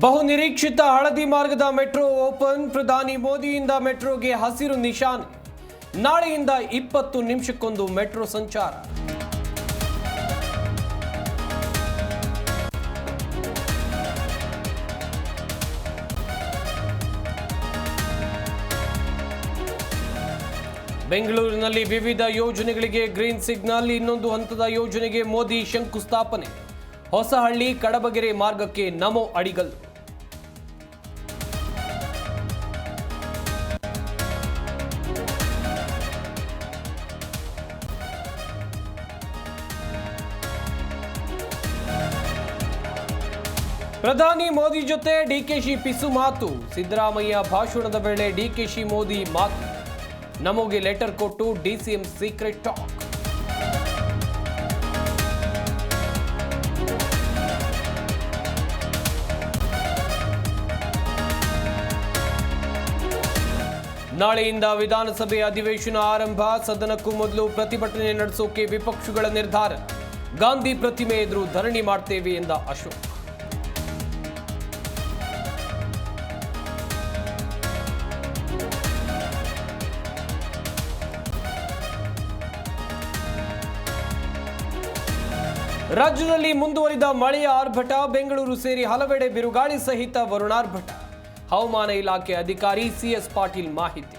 ಬಹು ನಿರೀಕ್ಷಿತ ಹಳದಿ ಮಾರ್ಗದ ಮೆಟ್ರೋ ಓಪನ್. ಪ್ರಧಾನಿ ಮೋದಿಯಿಂದ ಮೆಟ್ರೋಗೆ ಹಸಿರು ನಿಶಾನ್. ನಾಳೆಯಿಂದ ಇಪ್ಪತ್ತು ನಿಮಿಷಕ್ಕೊಂದು ಮೆಟ್ರೋ ಸಂಚಾರ. ಬೆಂಗಳೂರಿನಲ್ಲಿ ವಿವಿಧ ಯೋಜನೆಗಳಿಗೆ ಗ್ರೀನ್ ಸಿಗ್ನಲ್. ಇನ್ನೊಂದು ಹಂತದ ಯೋಜನೆಗೆ ಮೋದಿ ಶಂಕುಸ್ಥಾಪನೆ. ಹೊಸಹಳ್ಳಿ, ಕಡಬಗೆರೆ ಮಾರ್ಗಕ್ಕೆ ನಮೋ ಅಡಿಗಲ್ ಪ್ರಧಾನಿ ಮೋದಿ ಜೊತೆ ಡಿಕೆಶಿ ಪಿಸು ಮಾತು. ಸಿದ್ದರಾಮಯ್ಯ ಭಾಷಣದ ವೇಳೆ ಡಿಕೆಶಿ ಮೋದಿ ಮಾತು. ನಮಗೆ ಲೆಟರ್ ಕೊಟ್ಟು ಡಿಸಿಎಂ ಸೀಕ್ರೆಟ್ ಟಾಕ್. ನಾಳೆಯಿಂದ ವಿಧಾನಸಭೆ ಅಧಿವೇಶನ ಆರಂಭ. ಸದನಕ್ಕೂ ಮೊದಲು ಪ್ರತಿಭಟನೆ ನಡೆಸೋಕೆ ವಿಪಕ್ಷಗಳ ನಿರ್ಧಾರ. ಗಾಂಧಿ ಪ್ರತಿಮೆ ಎದುರು ಧರಣಿ ಮಾಡ್ತೇವೆ ಎಂದ ಅಶೋಕ್. ರಾಜ್ಯದಲ್ಲಿ ಮುಂದುವರಿದ ಮಳೆಯ ಆರ್ಭಟ, ಬೆಂಗಳೂರು ಸೇರಿ ಹಲವೆಡೆ ಬಿರುಗಾಳಿ ಸಹಿತ ವರುಣಾರ್ಭಟ. ಹವಾಮಾನ ಇಲಾಖೆ ಅಧಿಕಾರಿ ಸಿಎಸ್ ಪಾಟೀಲ್ ಮಾಹಿತಿ.